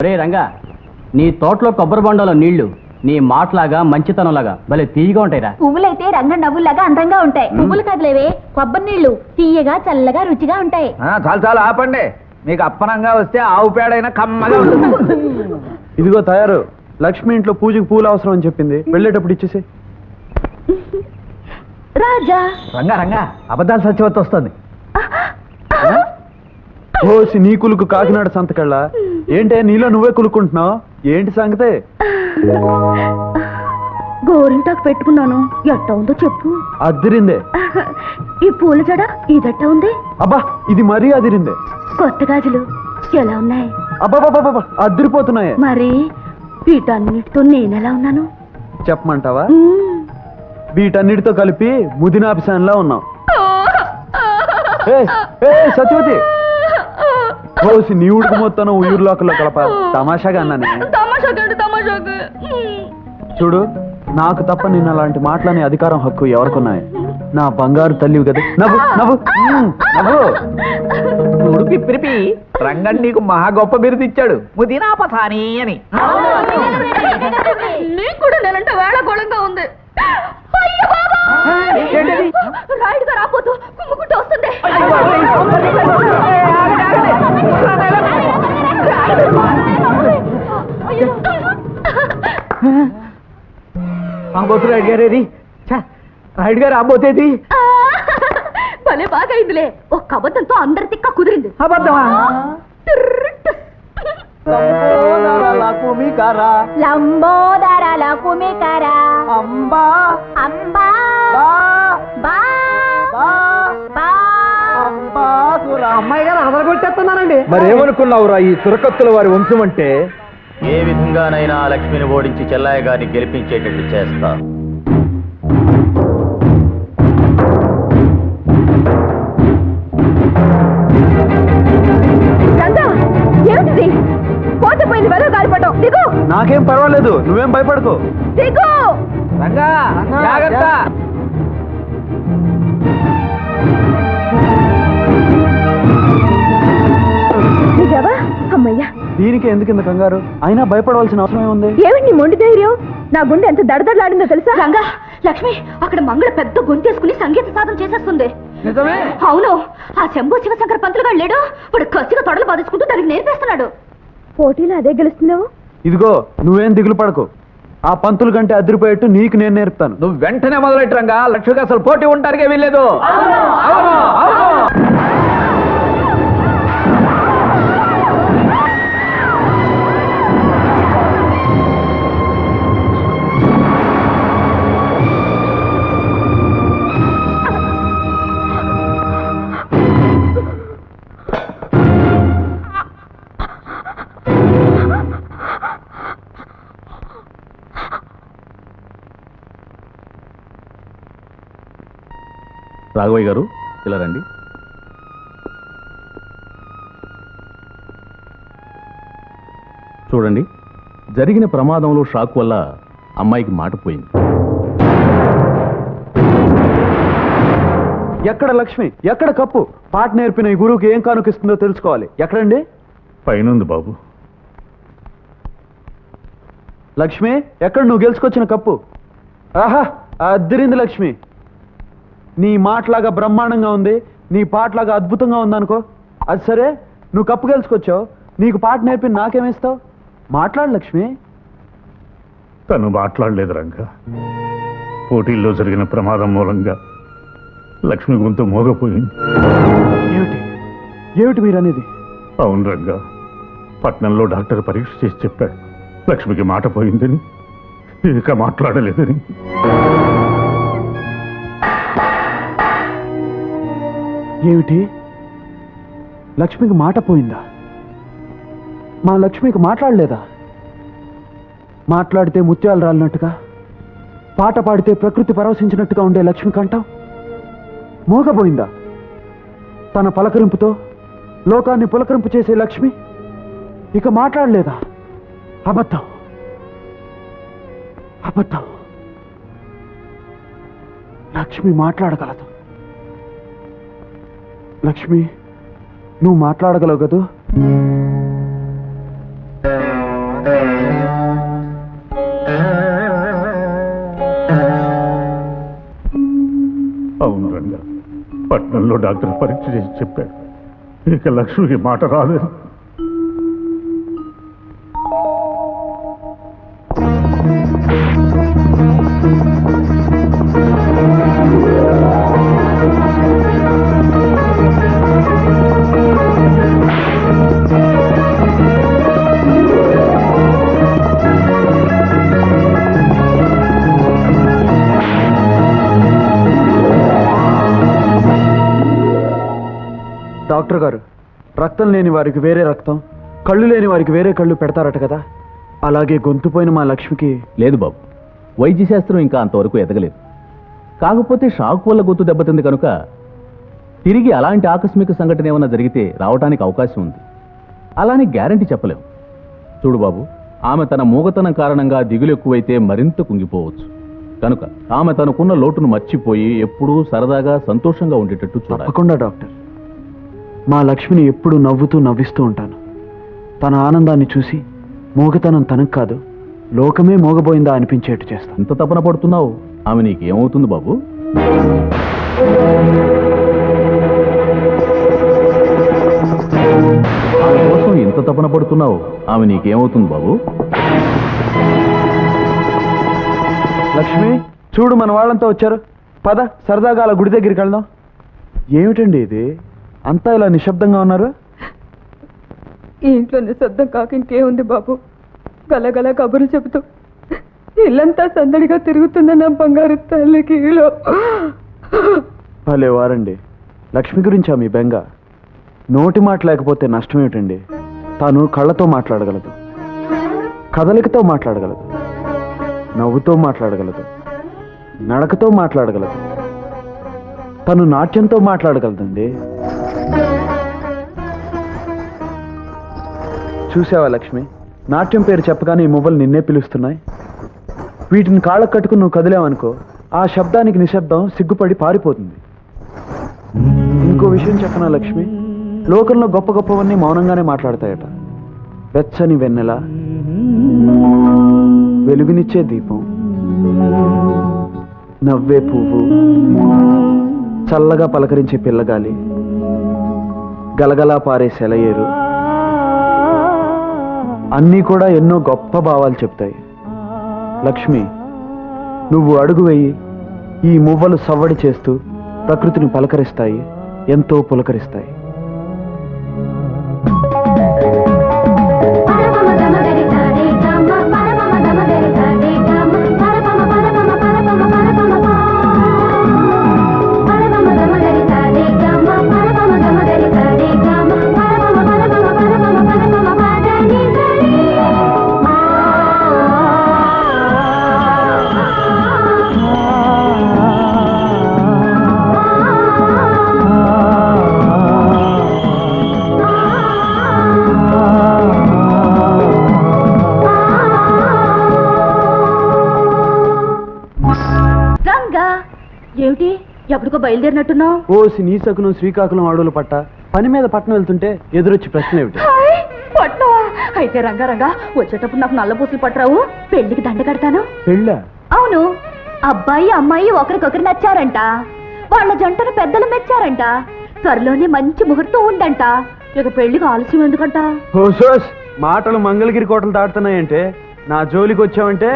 రే రంగా నీ తోటలో కొబ్బరి బొండలో నీళ్ళు నీ మాటలాగా మంచితనంలాగా భలే తీయగా ఉంటాయిరా. పువ్వులైతే రంగ నవ్వుల్లాగా అందంగా ఉంటాయి. పువ్వులు కదలేవే కొబ్బరి నీళ్ళు తీయగా చల్లగా రుచిగా ఉంటాయి. ఆ, చాలు చాలు ఆపండి. మీకు అప్పనంగా వస్తే ఆవు పేడైనా కమ్మగా ఉంటుంది. ఇదిగో తయారు లక్ష్మి ఇంట్లో పూజకి పూలు అవసరం అని చెప్పింది. వెళ్ళేటప్పుడు ఇచ్చేసి రాజా. రంగా రంగా అబద్ధాలు సత్యవతి వస్తుంది. ఓసి నీ కులుకు కాకినాడ సంతకళ్ళ? ఏంటే నీలో నువ్వే కులుకుంటున్నావు ఏంటి సంగతే? గోరింటాకు పెట్టుకున్నాను. ఎట్ట ఉందో చెప్పు. అదిరిందే. ఈ పూల జడ ఇదట్ట ఉంది? అబ్బా ఇది మరీ అదిరిందే. కొత్త గాజులు ఎలా ఉన్నాయి? అబ్బాబాబాబా అదిరిపోతున్నాయే. మరి వీటన్నిటితో నేనెలా ఉన్నాను? చెప్పమంటావా. వీటన్నిటితో కలిపి ముదినాభిసాన్లా ఉన్నాం ఏయ్, సత్యవతి! ఓసి నీ ఉడుకు మొత్తం ఊర్లోకల్లో కలప. తమాషాగా అన్నానే. చూడు నాకు తప్ప నిన్న అలాంటి మాటలనే అధికారం హక్కు ఎవరికున్నాయి? నా బంగారు తల్లివి కదా. నవ్వు నవ్వు. పిప్పిరిపి రంగన్ నీకు మహా గొప్ప బిరుదు ఇచ్చాడు. ముదినాపసాని అని. నీకు కూడా నేనంటే వేళకోళంగా ఉంది? రాయుడుగా రాపోతూ కుమ్ముకుంటూ వస్తుంది. రాబోతు రాయుడు గారేది? ఛ, రాయుడు గారు రాబోతేది? భలే బాగా అయిందిలే ఒక్క అబద్ధంతో అందరి తిక్క కుదిరింది. అబద్ధమా? లంబోదర కుమికర. అంబా. అంబా. అమ్మాయి గారు అదరగొట్టేస్తున్నారండి మరేమనుకున్నావురా ఈ చురకత్తుల వారి వంశం అంటే ఏ విధంగానైనా లక్ష్మిని ఓడించి చెల్లాయ గారిని గెలిపించేటట్టు చేస్తా. ఏమిటిది? గాలిపటం. దిగు! నాకేం పర్వాలేదు నువ్వేం భయపడకు. దిగు! రంగా జాగ్రత్త. దీనికి ఎందుకు ఇంత కంగారు? అయినా భయపడవలసిన అవసరం ఏముంది? ఏమిటి నీ మొండి ధైర్యం? నా గుండె ఎంత దడదడలాడిందో తెలుసా? రంగా లక్ష్మి అక్కడ మంగళ పెద్ద గొంతేసుకుని సంగీత సాధన చేసేస్తుంది. నిజమే? అవును. ఆ శంభు శివశంకర పంతులు గారు లేడు. వాడు కసిగా తొడలు బాధించుకుంటూ దానికి నేర్పేస్తున్నాడు. పోటీలో అదే గెలుస్తున్నావు? ఇదిగో నువ్వేం దిగులు పడకు. ఆ పంతులు కంటే అదిరిపోయేట్టు నీకు నేను నేర్పుతాను. నువ్వు వెంటనే మొదలెట్టు రంగా. లక్ష్మికి అసలు పోటీ ఉంటానికే వీల్లేదు. అవును. అవును. రాఘవయ్య గారు ఇలా రండి. చూడండి జరిగిన ప్రమాదంలో షాక్ వల్ల అమ్మాయికి మాట పోయింది. ఎక్కడ లక్ష్మి? ఎక్కడ కప్పు? పాట నేర్పిన ఈ గురువుకి ఏం కానుకిస్తుందో తెలుసుకోవాలి. ఎక్కడండి? పైనుంది బాబు. లక్ష్మి ఎక్కడ నువ్వు గెలుచుకొచ్చిన కప్పు? ఆహా అద్దరింది లక్ష్మి. నీ మాటలాగా బ్రహ్మాండంగా ఉంది నీ పాటలాగా అద్భుతంగా ఉందనుకో. అది సరే నువ్వు కప్పు గెలుచుకొచ్చావు నీకు పాట నేర్పి నాకేమిస్తావు? మాట్లాడు లక్ష్మి. తను మాట్లాడలేదు రంగా. పోటీల్లో జరిగిన ప్రమాదం మూలంగా లక్ష్మి గొంతు మోగపోయింది. ఏమిటి? ఏమిటి మీరు అనేది అవును రంగా పట్నంలో డాక్టర్ పరీక్ష చేసి చెప్పాడు. లక్ష్మికి మాట పోయిందని ఇక మాట్లాడలేదని. ఏమిటి? లక్ష్మికి మాట పోయిందా? మా లక్ష్మికి మాట్లాడలేదా? మాట్లాడితే ముత్యాలు రాలినట్టుగా పాట పాడితే ప్రకృతి పరవశించినట్టుగా ఉండే లక్ష్మి కంఠం మోగపోయిందా తన పలకరింపుతో లోకాన్ని పులకరింపు చేసే లక్ష్మి ఇక మాట్లాడలేదా? అబద్ధం. అబద్ధం. లక్ష్మి మాట్లాడగలదు. లక్ష్మి నువ్వు మాట్లాడగలవు కదూ? అవును రంగా పట్నంలో డాక్టర్ పరీక్ష చేసి చెప్పాడు. ఇక లక్ష్మికి మాట రాలేదు. డాక్టర్ గారు రక్తం లేని వారికి వేరే రక్తం కళ్ళు లేని వారికి వేరే కళ్ళు పెడతారట కదా. అలాగే గొంతుపోయిన మా లక్ష్మికి లేదు బాబు వైద్య శాస్త్రం ఇంకా అంతవరకు ఎదగలేదు. కాకపోతే షాక్ వల్ల గొంతు దెబ్బతింది కనుక తిరిగి అలాంటి ఆకస్మిక సంఘటన ఏమైనా జరిగితే రావడానికి అవకాశం ఉంది. అలానే గ్యారంటీ చెప్పలేం. చూడు బాబు ఆమె తన మూగతనం కారణంగా దిగులు ఎక్కువైతే మరింత కుంగిపోవచ్చు. కనుక ఆమె తనకున్న లోటును మర్చిపోయి ఎప్పుడూ సరదాగా సంతోషంగా ఉండేటట్టు చూడాలి. తప్పకుండా డాక్టర్. మా లక్ష్మిని ఎప్పుడు నవ్వుతూ నవ్విస్తూ ఉంటాను. తన ఆనందాన్ని చూసి మోగతనం తనకు కాదు లోకమే మోగబోయిందా అనిపించేట్టు చేస్తాను. ఇంత తపన పడుతున్నావు? ఆమె నీకేమవుతుంది బాబు? ఆమె కోసం ఇంత తపన పడుతున్నావు? ఆమె నీకేమవుతుంది బాబు? లక్ష్మి చూడు మన వాళ్ళంతా వచ్చారు. పద సరదాగా అలా గుడి దగ్గరికి వెళ్దాం. ఏమిటండి ఇది? అంతా ఇలా నిశ్శబ్దంగా ఉన్నారు? ఈ ఇంట్లో నిశ్శబ్దం కాక ఇంకేముంది బాబు? గలగల కబుర్లు చెబుతూ ఇల్లంతా సందడిగా తిరుగుతున్న నా బంగారు తల్లికి. భలే వారండి. లక్ష్మి గురించా మీ బెంగ? నోటి మాట లేకపోతే నష్టం ఏమిటండి తాను కళ్ళతో మాట్లాడగలదు. కదలికతో మాట్లాడగలదు. నవ్వుతో మాట్లాడగలదు. నడకతో మాట్లాడగలదు. తను నాట్యంతో మాట్లాడగలదండి. చూసావా లక్ష్మి? నాట్యం పేరు చెప్పగానే ఈ మువ్వలు నిన్నే పిలుస్తున్నాయి. వీటిని కాళ్ళకు కట్టుకుని నువ్వు కదిలావనుకో ఆ శబ్దానికి నిశ్శబ్దం సిగ్గుపడి పారిపోతుంది. ఇంకో విషయం చెప్పనా లక్ష్మి? లోకంలో గొప్ప గొప్పవన్నీ మౌనంగానే మాట్లాడతాయట. వెచ్చని వెన్నెల వెలుగునిచ్చే దీపం నవ్వే పువ్వు చల్లగా పలకరించే పిల్లగాలి గలగలా పారే సెలయేరు. అన్నీ కూడా ఎన్నో గొప్ప భావాలు చెప్తాయి. లక్ష్మి నువ్వు అడుగు వెయ్యి ఈ మువ్వలు సవ్వడి చేస్తూ ప్రకృతిని పలకరిస్తాయి ఎంతో పులకరిస్తాయి. ఎప్పటికో బయలుదేరినట్టున్నావు? ఓ శ్రీకాకుళం శ్రీకాకుళం అడవులు పట్ట. పని మీద పట్టణం వెళ్తుంటే ఎదురొచ్చి ప్రశ్న ఏమిటి? పట్నవా అయితే రంగా రంగా వచ్చేటప్పుడు నాకు నల్ల పూసలు పట్టరావు. పెళ్ళికి దండ కడతాను. పెళ్ళా? అవును. అబ్బాయి అమ్మాయి ఒకరికొకరు నచ్చారంట. వాళ్ళ జంటను పెద్దలు మెచ్చారంట. త్వరలోనే మంచి ముహూర్తం ఉందంట. ఇక పెళ్ళికి ఆలస్యం ఎందుకంట? హోసోస్ మాటలు మంగళగిరి కోటలు దాటుతున్నాయంటే నా జోలికి వచ్చావంటే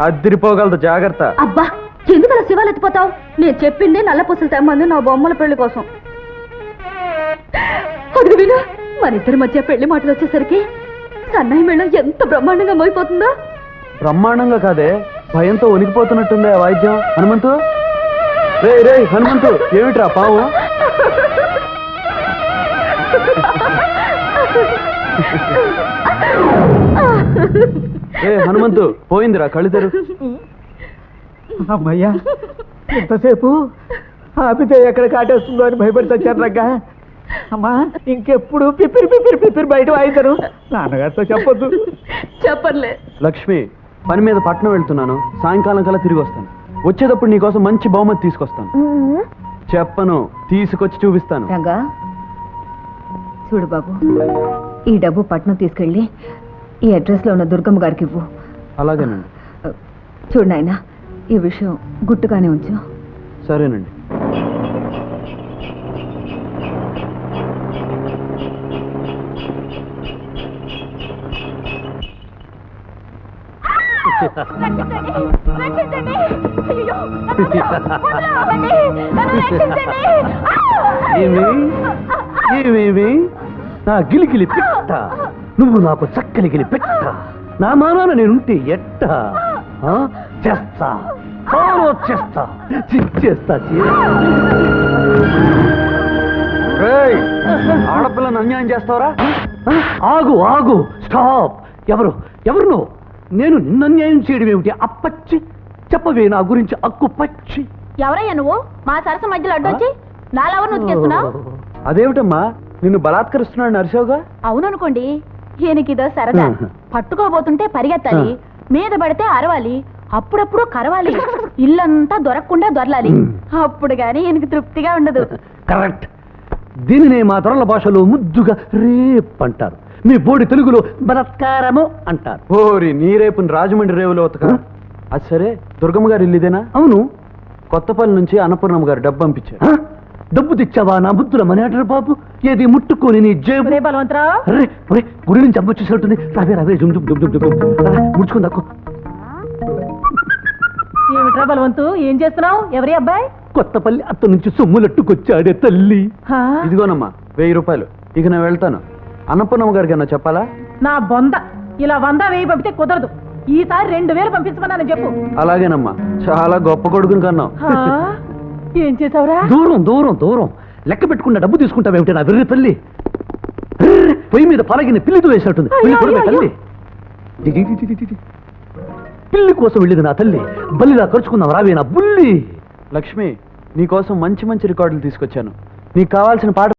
అద్దిరిపోగలదు జాగ్రత్త. అబ్బా ఎందుకు అలా శివాలు ఎత్తిపోతావు? నేను చెప్పింది నల్ల పూసలు తెమ్మంది నా బొమ్మల పెళ్ళి కోసం. అదిగో విను మన ఇద్దరి మధ్య పెళ్ళి మాటలు వచ్చేసరికి సన్నాయి మేళం ఎంత బ్రహ్మాండంగా మోయిపోతుందో. బ్రహ్మాండంగా కాదే భయంతో వణికిపోతున్నట్టుంది ఆ వాయిద్యం. హనుమంతు? రే రే హనుమంతు ఏమిట్రా పావు? ఏ హనుమంతు పోయిందిరా కళ్ళు తెరు. అమ్మయ్యా ఎంతసేపు? ఆపితే ఎక్కడ కాటేస్తుందో అని భయపడి వచ్చాను రగ్గా అమ్మా ఇంకెప్పుడు పిప్పిరి పిప్పిరి పిప్పిరి బయట వాయిద్దరు నాన్నగారితో చెప్పొద్దు. చెప్పర్లే. లక్ష్మి పని మీద పట్నం వెళ్తున్నాను. సాయంకాలం కల్లా తిరిగి వస్తాను. వచ్చేటప్పుడు నీకోసం మంచి బహుమతి తీసుకొస్తాను. చెప్పను తీసుకొచ్చి చూపిస్తాను. రంగా చూడు బాబు ఈ డబ్బు పట్నం తీసుకెళ్ళి ఈ అడ్రస్లో ఉన్న దుర్గమ్మ గారికి ఇవ్వు. అలాగేనండి. చూడు నాయనా ఈ విషయం గుట్టుగానే ఉంచు. సరేనండి. ఏమి? ఏమేమి నా గిలిగిలి పెట్ట. నువ్వు నాకు చక్కలిగిలి పెట్ట. నా మానాన నేనుంటే ఎట్ట? చేస్తా. చాలా చేస్తా. చి- చేస్తా ఆడపిల్లను అన్యాయం చేస్తావరా? ఆగు ఆగు. స్టాప్. ఎవరు? ఎవరు నువ్వు నేను నిన్న అన్యాయం చేయడం ఏమిటి? అప్పచ్చి. చెప్పవే నా గురించి అక్కు పచ్చి. ఎవరయ్యా నువ్వు? మా సరస మధ్యలో అడ్డొచ్చి నాలెవరు ఉతికేస్తున్నావు అదేమిటమ్మా? నిన్ను బలాత్కరిస్తున్నాడు నరసోగా అవుననుకోండి. ఈయనకిదో సరదా. పట్టుకోబోతుంటే పరిగెత్తాలి. మీద పడితే అరవాలి. అప్పుడప్పుడు కరవాలి. ఇల్లంతా దొరకకుండా దొరలాలి. అప్పుడు గాని ఈయనకి తృప్తిగా ఉండదు. కరెక్ట్. దీనినే మా దొరల భాషలో ముద్దుగా రేప్ అంటారు. మీ బోడి తెలుగులో బలత్కారము అంటారు. ఓరి నీ రేపుని రాజమండ్రి రేవులో ఉతక. అది సరే దుర్గమ్మ గారు ఇల్లు ఇదేనా? అవును. కొత్తపల్లి నుంచి అన్నపూర్ణమ్మ గారు డబ్బు పంపించారు. ఆ? డబ్బు తెచ్చావా నా బుద్ధుల మనేటర్ బాబు? ఏది ముట్టుకొని నీ జేబు? బలవంతరావు. అరే ఒరే గుడి నుంచి అమ్మ వచ్చేసినట్టుంది. రావే రావే జుమ్ జుమ్ జుమ్ జుమ్ జుమ్. రా, ముడుచుకుంది అక్కు ఏమిట్రా బలవంతు? ఏం చేస్తున్నావు? ఎవరి అబ్బాయి? కొత్తపల్లి అత్త నుంచి సొమ్ములట్టుకొచ్చాడే తల్లి. ఇదిగోనమ్మా వెయ్యి రూపాయలు. ఇక నేను వెళ్తాను. అన్నపూర్ణమ్మ గారికి అన్న చెప్పాలా? నా బొంద. ఇలా వంద వేయి పంపితే కుదరదు. ఈసారి రెండు వేలు పంపించమన్నానని చెప్పు. అలాగేనమ్మా చాలా గొప్ప కొడుకుని కన్నావు. ఆ? ఏం చేసావురా? దూరం దూరం దూరం. లెక్క పెట్టుకున్న డబ్బు తీసుకుంటావేమిటి నా వెర్రి తల్లి? పొయ్యి మీద పలగిన పిల్లితో వేసినట్టుంది తల్లి. పిల్లి కోసం వెళ్ళింది నా తల్లి. బల్లిలా ఖర్చుకుందాం రావే నా బుల్లి. లక్ష్మి నీకోసం మంచి మంచి రికార్డులు తీసుకొచ్చాను. నీకు కావాల్సిన పాట